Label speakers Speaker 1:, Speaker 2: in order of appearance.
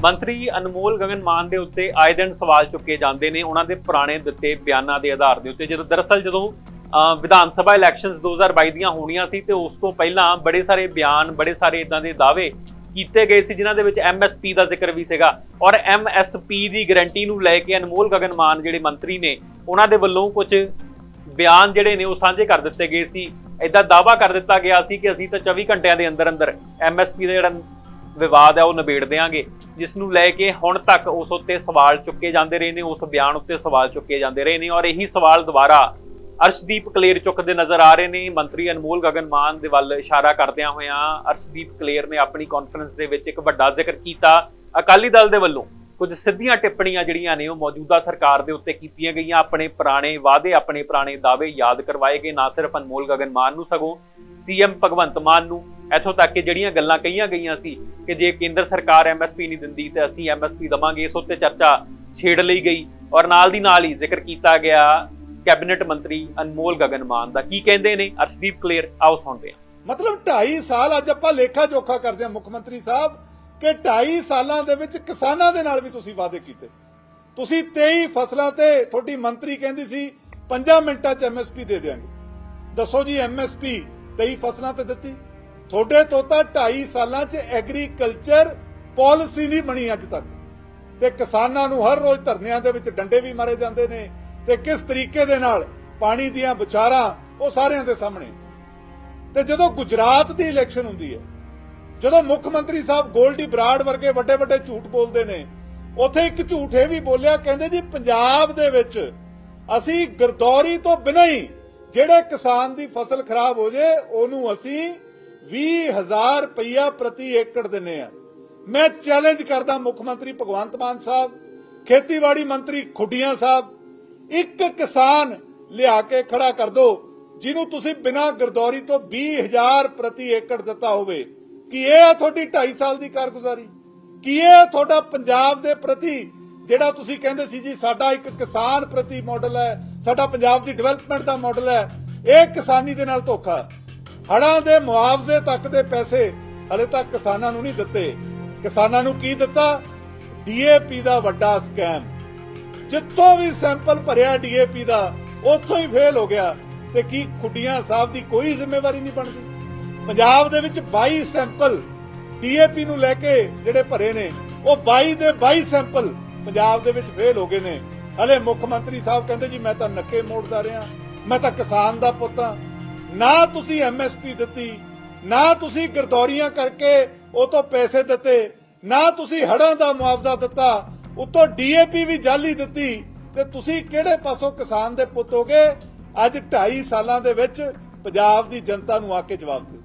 Speaker 1: ਮੰਤਰੀ ਅਨਮੋਲ ਗਗਨ ਮਾਨ ਦੇ ਉੱਤੇ ਆਏ ਦਿਨ ਸਵਾਲ ਚੁੱਕੇ ਜਾਂਦੇ ਨੇ। ਉਹਨਾਂ ਦੇ ਪੁਰਾਣੇ ਦਿੱਤੇ ਬਿਆਨਾਂ ਦੇ ਆਧਾਰ ਦੇ ਉੱਤੇ। ਜਦੋਂ ਦਰਅਸਲ ਜਦੋਂ ਵਿਧਾਨ ਸਭਾ ਇਲੈਕਸ਼ਨਸ 2022 ਦੀਆਂ ਹੋਣੀਆਂ ਸੀ ਤੇ ਉਸ ਤੋਂ ਪਹਿਲਾਂ ਬੜੇ ਸਾਰੇ ਬਿਆਨ, ਬੜੇ ਸਾਰੇ ਇਦਾਂ ਦੇ ਦਾਅਵੇ ਕੀਤੇ ਗਏ ਸੀ, ਜਿਨ੍ਹਾਂ ਦੇ ਵਿੱਚ ਐਮਐਸਪੀ ਦਾ ਜ਼ਿਕਰ ਵੀ ਸੀਗਾ। ਔਰ ਐਮਐਸਪੀ ਦੀ ਗਾਰੰਟੀ ਨੂੰ ਲੈ ਕੇ ਅਨਮੋਲ ਗਗਨ ਮਾਨ ਜਿਹੜੇ ਮੰਤਰੀ ਨੇ, ਉਹਨਾਂ ਦੇ ਵੱਲੋਂ ਕੁਝ ਬਿਆਨ ਜਿਹੜੇ ਨੇ ਉਹ ਸਾਂਝੇ ਕਰ ਦਿੱਤੇ ਗਏ ਸੀ। ਇਦਾਂ ਦਾਵਾ ਕਰ ਦਿੱਤਾ ਗਿਆ ਸੀ ਕਿ ਅਸੀਂ ਤਾਂ 24 ਘੰਟਿਆਂ ਦੇ ਅੰਦਰ ਅੰਦਰ ਐਮਐਸਪੀ ਦਾ ਜਿਹੜਾ ਵਿਵਾਦ ਹੈ ਉਹ ਨਿਬੇੜ ਦੇਵਾਂਗੇ ਜਿਸ ਨੂੰ ਲੈ ਕੇ ਹੁਣ ਤੱਕ ਉਸ ਉੱਤੇ ਸਵਾਲ ਚੁੱਕੇ ਜਾਂਦੇ ਰਹੇ ਨੇ, ਉਸ ਬਿਆਨ ਉੱਤੇ ਸਵਾਲ ਚੁੱਕੇ ਜਾਂਦੇ ਰਹੇ ਨੇ ਔਰ ਇਹੀ ਸਵਾਲ ਦੁਬਾਰਾ ਅਰਸ਼ਦੀਪ ਕਲੇਰ ਚੁੱਕਦੇ ਨਜ਼ਰ ਆ ਰਹੇ ਨੇ। ਮੰਤਰੀ ਅਨਮੋਲ ਗਗਨ ਮਾਨ ਦੇ ਵੱਲ ਇਸ਼ਾਰਾ ਕਰਦਿਆਂ ਹੋਇਆਂ ਅਰਸ਼ਦੀਪ ਕਲੇਰ ਨੇ ਆਪਣੀ ਕਾਨਫਰੰਸ ਦੇ ਵਿੱਚ ਇੱਕ ਵੱਡਾ ਜ਼ਿਕਰ ਕੀਤਾ। ਅਕਾਲੀ ਦਲ ਦੇ ਵੱਲੋਂ ਕੁਝ ਸਿੱਧੀਆਂ ਟਿੱਪਣੀਆਂ ਜਿਹੜੀਆਂ ਨੇ, ਉਹ ਮੌਜੂਦਾ ਸਰਕਾਰ ਦੇ ਉੱਤੇ ਕੀਤੀਆਂ ਗਈਆਂ। ਆਪਣੇ ਪੁਰਾਣੇ ਵਾਅਦੇ, ਆਪਣੇ ਪੁਰਾਣੇ ਦਾਅਵੇ ਯਾਦ ਕਰਵਾਏ ਗਏ, ਨਾ ਸਿਰਫ ਅਨਮੋਲ ਗਗਨ ਮਾਨ ਨੂੰ ਸਗੋਂ, ਸੀਐਮ ਭਗਵੰਤ ਮਾਨ ਨੂੰ। ਇੱਥੋਂ ਤੱਕ ਕਿ ਜਿਹੜੀਆਂ ਗੱਲਾਂ ਕਹੀਆਂ ਗਈਆਂ ਸੀ ਕਿ ਜੇ ਕੇਂਦਰ ਸਰਕਾਰ ਐਮਐਸਪੀ ਨਹੀਂ ਦਿੰਦੀ ਤੇ ਅਸੀਂ ਐਮਐਸਪੀ ਦਵਾਂਗੇ, ਇਸ ਉੱਤੇ ਚਰਚਾ ਛੇੜ ਲਈ ਗਈ ਔਰ ਨਾਲ ਦੀ ਨਾਲ ਹੀ ਜ਼ਿਕਰ ਕੀਤਾ ਗਿਆ ਕੈਬਨਿਟ ਮੰਤਰੀ ਅਨਮੋਲ ਗਗਨ ਮਾਨ ਦਾ। ਕੀ ਕਹਿੰਦੇ ਨੇ? ਅਰਸ਼ਦੀਪ ਕਲੇਰ, ਆਓ ਸੁਣਦੇ ਹਾਂ।
Speaker 2: ਮਤਲਬ 2.5 ਸਾਲ ਅੱਜ ਆਪਾਂ ਲੇਖਾ ਜੋਖਾ ਕਰਦੇ ਹਾਂ, ਮੁੱਖ ਮੰਤਰੀ ਸਾਹਿਬ, ਕਿ 2.5 ਸਾਲਾਂ ਦੇ ਵਿੱਚ ਕਿਸਾਨਾਂ ਦੇ ਨਾਲ ਵੀ ਤੁਸੀਂ ਵਾਅਦੇ ਕੀਤੇ। ਤੁਸੀਂ 23 ਫਸਲਾਂ ਤੇ ਤੁਹਾਡੀ ਮੰਤਰੀ ਕਹਿੰਦੀ ਸੀ 5 ਮਿੰਟਾਂ 'ਚ ਐਮਐਸਪੀ ਦੇ ਦੇਵਾਂਗੇ ਦੱਸੋ ਜੀ ਐਮਐਸਪੀ 23 ਫਸਲਾਂ ਤੇ ਦਿੱਤੀ? ਤੁਹਾਡੇ ਤੋਂ ਤਾਂ 2.5 ਸਾਲਾਂ 'ਚ ਐਗਰੀਕਲਚਰ ਪਾਲਿਸੀ ਨਹੀਂ ਬਣੀ ਅੱਜ ਤੱਕ। ਤੇ ਕਿਸਾਨਾਂ ਨੂੰ ਹਰ ਰੋਜ਼ ਧਰਨਿਆਂ ਦੇ ਵਿੱਚ ਡੰਡੇ ਵੀ ਮਾਰੇ ਜਾਂਦੇ ਨੇ ਤੇ ਕਿਸ ਤਰੀਕੇ ਦੇ ਨਾਲ ਪਾਣੀ ਦੀਆਂ ਵਿਚਾਰਾਂ ਉਹ ਸਾਰਿਆਂ ਦੇ ਸਾਹਮਣੇ। ਤੇ ਜਦੋਂ ਗੁਜਰਾਤ ਦੀ ਇਲੈਕਸ਼ਨ ਹੁੰਦੀ ਹੈ, ਜਦੋਂ ਮੁੱਖ ਮੰਤਰੀ ਸਾਹਿਬ ਗੋਲਡੀ ਬਰਾੜ ਵਰਗੇ ਵੱਡੇ ਵੱਡੇ ਝੂਠ ਬੋਲਦੇ ਨੇ, ਉੱਥੇ ਇੱਕ ਝੂਠ ਇਹ ਵੀ ਬੋਲਿਆ, ਕਹਿੰਦੇ ਜੀ ਪੰਜਾਬ ਦੇ ਵਿੱਚ ਅਸੀਂ ਗਰਦੌਰੀ ਤੋਂ ਬਿਨਾਂ ਹੀ ਜਿਹੜੇ ਕਿਸਾਨ ਦੀ ਫਸਲ ਖਰਾਬ ਹੋ ਜੇ, ਉਹਨੂੰ ਅਸੀਂ 20000 ਰੁਪਇਆ ਪ੍ਰਤੀ ਏਕੜ ਦਿੰਨੇ ਆ। ਮੈਂ ਚੈਲੰਜ ਕਰਦਾ ਮੁੱਖ ਮੰਤਰੀ ਭਗਵੰਤ ਮਾਨ ਸਾਹਿਬ, ਖੇਤੀਬਾੜੀ ਮੰਤਰੀ ਖੁੱਡੀਆਂ ਸਾਹਿਬ, ਇੱਕ ਕਿਸਾਨ ਲਿਆ ਕੇ ਖੜਾ ਕਰ ਦਿਓ ਜਿਹਨੂੰ ਤੁਸੀਂ ਬਿਨਾਂ ਗਰਦੌਰੀ ਤੋਂ 20000 ਪ੍ਰਤੀ ਏਕੜ ਦਿੱਤਾ ਹੋਵੇ। ਕੀ ਇਹ ਆ ਤੁਹਾਡੀ 2.5 ਸਾਲ ਦੀ ਕਾਰਗੁਜ਼ਾਰੀ? ਕੀ ਇਹ ਤੁਹਾਡਾ ਪੰਜਾਬ ਦੇ ਪ੍ਰਤੀ, ਜਿਹੜਾ ਤੁਸੀਂ ਕਹਿੰਦੇ ਸੀ ਜੀ, ਸਾਡਾ ਇੱਕ ਕਿਸਾਨ ਪ੍ਰਤੀ ਮਾਡਲ ਹੈ, ਸਾਡਾ ਪੰਜਾਬ ਦੀ ਡਿਵੈਲਪਮੈਂਟ ਦਾ ਮਾਡਲ ਹੈ, ਇਹ ਕਿਸਾਨੀ ਦੇ ਨਾਲ ਧੋਖਾ ਹੜਾਂ ਦੇ ਮੁਆਵਜ਼ੇ ਤੱਕ ਦੇ ਪੈਸੇ ਹਲੇ ਤੱਕ ਕਿਸਾਨਾਂ ਨੂੰ ਨਹੀਂ ਦਿੱਤੇ। ਕਿਸਾਨਾਂ ਨੂੰ ਕੀ ਦਿੱਤਾ? ਡੀਏਪੀ ਦਾ ਵੱਡਾ ਸਕੈਮ। ਜਿੱਥੋਂ ਵੀ ਸੈਂਪਲ ਭਰਿਆ ਡੀਏਪੀ ਦਾ, ਉੱਥੋਂ ਹੀ ਫੇਲ ਹੋ ਗਿਆ ਤੇ ਕੀ ਖੁੱਡੀਆਂ ਸਾਹਿਬ ਦੀ ਕੋਈ ਜ਼ਿੰਮੇਵਾਰੀ ਨਹੀਂ ਬਣਦੀ? ਪੰਜਾਬ ਦੇ ਵਿੱਚ 22 ਸੈਂਪਲ ਡੀਏਪੀ ਨੂੰ ਲੈ ਕੇ ਜਿਹੜੇ ਭਰੇ ਨੇ, ਉਹ 22 ਦੇ 22 ਸੈਂਪਲ ਪੰਜਾਬ ਦੇ ਵਿੱਚ ਫੇਲ ਹੋ ਗਏ ਨੇ। ਹਲੇ ਮੁੱਖ ਮੰਤਰੀ ਸਾਹਿਬ ਕਹਿੰਦੇ ਜੀ, ਮੈਂ ਤਾਂ ਨੱਕੇ ਮੋੜਦਾ ਰਿਹਾ, ਮੈਂ ਤਾਂ ਕਿਸਾਨ ਦਾ ਪੁੱਤ ਹਾਂ। ਨਾ ਤੁਸੀਂ ਐਮਐਸਪੀ ਦਿੱਤੀ, ਨਾ ਤੁਸੀਂ ਗਰਦੌਰੀਆਂ ਕਰਕੇ ਉਹ ਤੋਂ ਪੈਸੇ ਦਿੱਤੇ, ਨਾ ਤੁਸੀਂ ਹੜਾਂ ਦਾ ਮੁਆਵਜ਼ਾ ਦਿੱਤਾ, ਉਤੋਂ ਡੀਏਪੀ ਵੀ ਜਾਲੀ ਦਿੱਤੀ, ਤੇ ਤੁਸੀਂ ਕਿਹੜੇ ਪਾਸੋਂ ਕਿਸਾਨ ਦੇ ਪੁੱਤ ਹੋਗੇ? ਅੱਜ 2.5 ਸਾਲਾਂ ਦੇ ਵਿੱਚ ਪੰਜਾਬ ਦੀ ਜਨਤਾ ਨੂੰ ਆ ਕੇ ਜਵਾਬ ਦਿਓ।